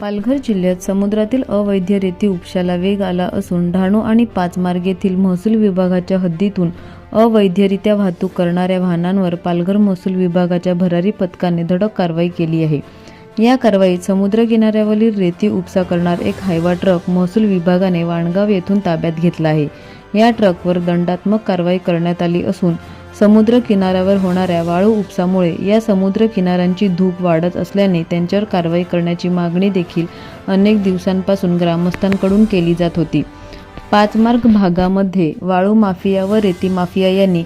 पालघर जिल्ह्यात समुद्रातील अवैध रेती उपशाला वेग आला असून डहाणू आणि पाचमार्ग येथील महसूल विभागाच्या हद्दीतून अवैधरित्या वाहतूक करणाऱ्या वाहनांवर पालघर महसूल विभागाच्या भरारी पथकाने धडक कारवाई केली आहे. या कारवाईत समुद्र किनाऱ्यावरील रेती उपसा करणार एक हायवा ट्रक महसूल विभागाने वाणगाव येथून ताब्यात घेतला आहे. या ट्रकवर दंडात्मक कारवाई करण्यात आली असून समुद्र किनाऱ्यावर होणाऱ्या वाळू उपसामुळे या समुद्र किनाऱ्यांची धूप वाढत असल्याने त्यांच्यावर कारवाई करण्याची मागणी देखील अनेक दिवसांपासून ग्रामस्थांकडून केली जात होती. पाचमार्ग भागामध्ये वाळू माफिया व रेती माफिया यांनी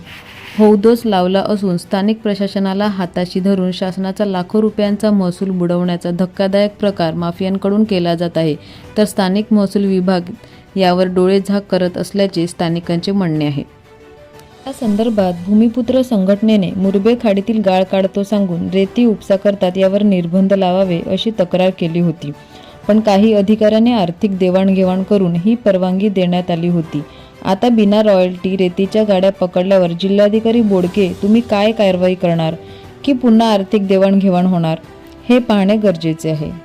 हौदोस लावला असून स्थानिक प्रशासनाला हाताशी धरून शासनाचा लाखो रुपयांचा महसूल बुडवण्याचा धक्कादायक प्रकार माफियांकडून केला जात आहे. तर स्थानिक महसूल विभाग यावर डोळेझाक करत असल्याचे स्थानिकांचे म्हणणे आहे. या संदर्भात भूमिपुत्र संघटनेने मुरबे खाडीतील गाळ काढतो सांगून रेती उपसा करतात यावर निर्बंध लावावे अशी तक्रार केली होती. पण काही अधिकाऱ्याने आर्थिक देवाणघेवाण करून ही परवानगी देण्यात आली होती. आता बिना रॉयल्टी रेतीच्या गाड्या पकडल्यावर जिल्हाधिकारी बोडके तुम्ही काय कारवाई करणार? की पुन्हा आर्थिक देवाणघेवाण होणार? हे पाहणे गरजेचे आहे.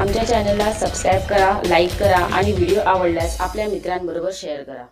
आमच्या चॅनलला सबस्क्राईब करा लाईक करा आणि व्हिडिओ आवडल्यास आपल्या मित्रांबरोबर शेअर करा.